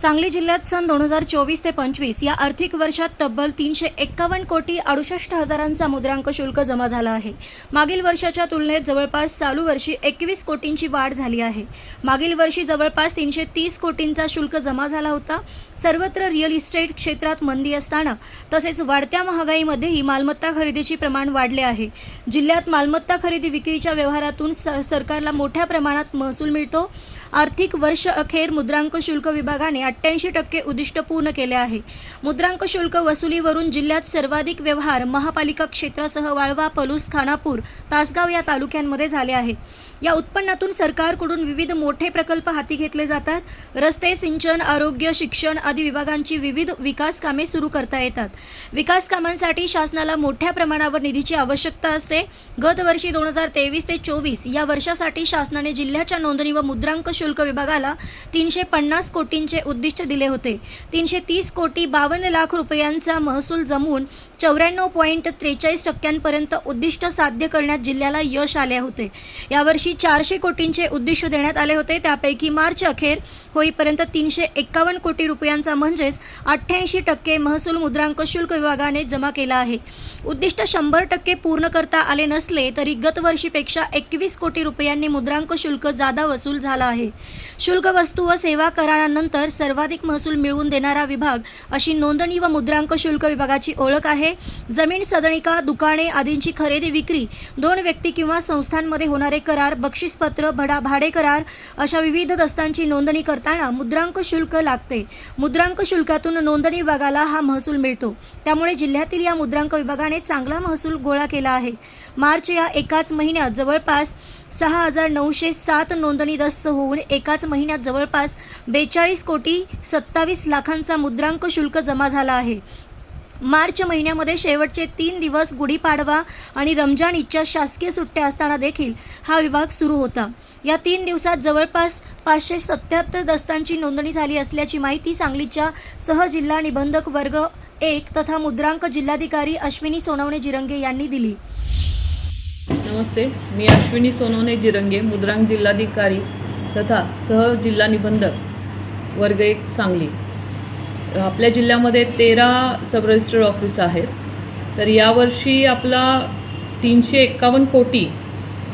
सांगली जिल्ह्यात सन दोन हजार चोवीस ते पंचवीस या आर्थिक वर्षात तब्बल तीनशे एक्कावन्न कोटी अडुसष्ट हजारांचा मुद्रांक शुल्क जमा झाला आहे. मागील वर्षाच्या तुलनेत जवळपास चालू वर्षी एकवीस कोटींची वाढ झाली आहे. मागील वर्षी जवळपास तीनशे तीस कोटींचा शुल्क जमा झाला होता. सर्वत्र रिअल इस्टेट क्षेत्रात मंदी असताना तसेच वाढत्या महागाईमध्येही मालमत्ता खरेदीचे प्रमाण वाढले आहे. जिल्ह्यात मालमत्ता खरेदी विक्रीच्या व्यवहारातून स- सरकारला मोठ्या प्रमाणात महसूल मिळतो. आर्थिक वर्ष अखेर मुद्रांक शुल्क विभागाने अठ्ठ्याऐंशी टक्के उद्दिष्ट पूर्ण केले आहे. मुद्रांक शुल्क वसुलीवरून जिल्ह्यात सर्वाधिक व्यवहार महापालिका क्षेत्रासह वाळवा पलूस खानापूर तासगाव या तालुक्यांमध्ये झाले आहे. या उत्पन्नातून सरकारकडून विविध मोठे प्रकल्प हाती घेतले जातात. रस्ते सिंचन आरोग्य शिक्षण आदी विभागांची विविध विकास कामे सुरू करता येतात. विकास कामांसाठी शासनाला मोठ्या प्रमाणावर निधीची आवश्यकता असते. गत वर्षी दोन हजार तेवीस ते चोवीस या वर्षासाठी शासनाने जिल्ह्याच्या नोंदणी व मुद्रांक शुल्क विभागाला तीनशे पन्नास कोटींचे उद्दिष्ट दिले होते. तीनशे तीस कोटी बावन्न लाख रुपयांचा महसूल जमवून चौऱ्याण्णव पॉईंट त्रेचाळीस टक्क्यांपर्यंत उद्दिष्ट साध्य करण्यात जिल्ह्याला यश आले होते. यावर्षी चारशे कोटींचे उद्दिष्ट देण्यात आले होते. त्यापैकी मार्च अखेर होईपर्यंत तीनशे एक्कावन्न कोटी रुपयांचा म्हणजेच अठ्ठ्याऐंशी टक्के महसूल मुद्रांक शुल्क विभागाने जमा केला आहे. उद्दिष्ट शंभर टक्के पूर्ण करता आले नसले तरी गतवर्षीपेक्षा एकवीस कोटी रुपयांनी मुद्रांक शुल्क जादा वसूल झाला आहे. शुल्क वस्तू व सेवा करारानंतर सर्वाधिक महसूल मिळवून देणारा विभाग अशी नोंदणी व मुद्रांक शुल्क विभागाची ओळख आहे. जमीन सदनिका दुकाने आदींची खरेदी विक्री दोन व्यक्ती किंवा संस्थांमध्ये होणारे करार बक्षीसपत्र भडा भाडे करार अशा विविध दस्तांची नोंदणी करताना मुद्रांक शुल्क लागते. मुद्रांक शुल्कातून नोंदणी विभागाला हा महसूल मिळतो. त्यामुळे जिल्ह्यातील या मुद्रांक विभागाने चांगला महसूल गोळा केला आहे. मार्च या एकाच महिन्यात जवळपास सहा हजार नऊशे सात नोंदणी दस्त होऊन एकाच महिन्यात जवळपास बेचाळीस कोटी सत्तावीस लाखांचा मुद्रांक शुल्क जमा झाला आहे. मार्च महिन्यामध्ये शेवटचे तीन दिवस गुढीपाडवा आणि रमजान ईदच्या शासकीय सुट्ट्या असताना देखील हा विभाग सुरू होता. या तीन दिवसात जवळपास पाचशे सत्याहत्तर दस्तांची नोंदणी झाली असल्याची माहिती सांगलीच्या सहजिल्हा निबंधक वर्ग एक तथा मुद्रांक जिल्हाधिकारी अश्विनी सोनवणे जिरंगे यांनी दिली. नमस्ते मी अश्विनी सोनवणे जिरंगे मुद्रांक जिल्हाधिकारी तथा सह जिल्हा निबंधक वर्ग एक सांगली. आपल्या जिल्ह्यामध्ये तेरा सब रजिस्टर ऑफिस आहेत. तर यावर्षी आपला तीनशे एक्कावन्न कोटी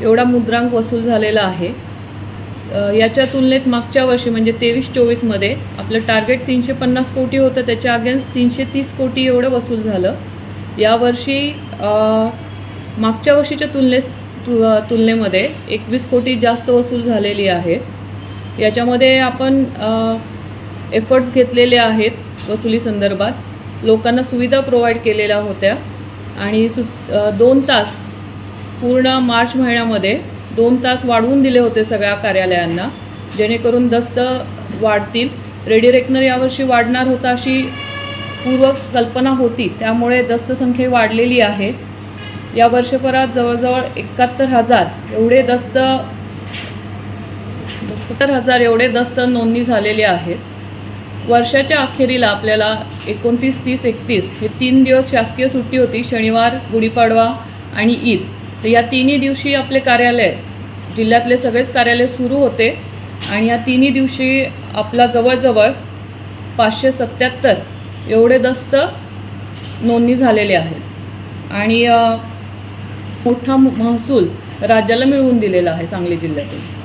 एवढा मुद्रांक वसूल झालेला आहे. याच्या तुलनेत मागच्या वर्षी म्हणजे तेवीस चोवीसमध्ये आपलं टार्गेट तीनशे पन्नास कोटी होतं त्याच्या अगेन्स्ट तीनशे तीस कोटी एवढं वसूल झालं. यावर्षी मागच्या वर्षीच्या तुलनेत तु तुलनेमध्ये एकवीस कोटी जास्त वसूल झालेली आहे. याच्यामध्ये आपण एफर्ट्स घेतलेले आहेत वसुली संदर्भात. लोकांना सुविधा प्रोव्हाइड केलेल्या होत्या. आणि सु दोन तास पूर्ण मार्च महिन्यामध्ये दोन तास वाढवून दिले होते सगळ्या कार्यालयांना. जेणेकरून दस्त वाढतील. रेडी रेकनर यावर्षी वाढणार होता अशी पूर्व कल्पना होती. त्यामुळे दस्त संख्या वाढलेली आहे. या वर्षभरात जवळजवळ एकाहत्तर हजार एवढे दस्त बहात्तर हजार एवढे दस्त नोंदणी झालेले आहेत. वर्षाच्या अखेरीला आपल्याला एकोणतीस तीस एकतीस हे तीन दिवस शासकीय सुट्टी होती शनिवार गुढीपाडवा आणि ईद. तर या तिन्ही दिवशी आपले कार्यालय जिल्ह्यातले सगळेच कार्यालय सुरू होते आणि या तिन्ही दिवशी आपला जवळजवळ पाचशे सत्याहत्तर एवढे दस्त नोंदणी झालेले आहेत. आणि मोठा महसूल राज्याला मिळवून दिलेला आहे सांगली जिल्ह्यातून.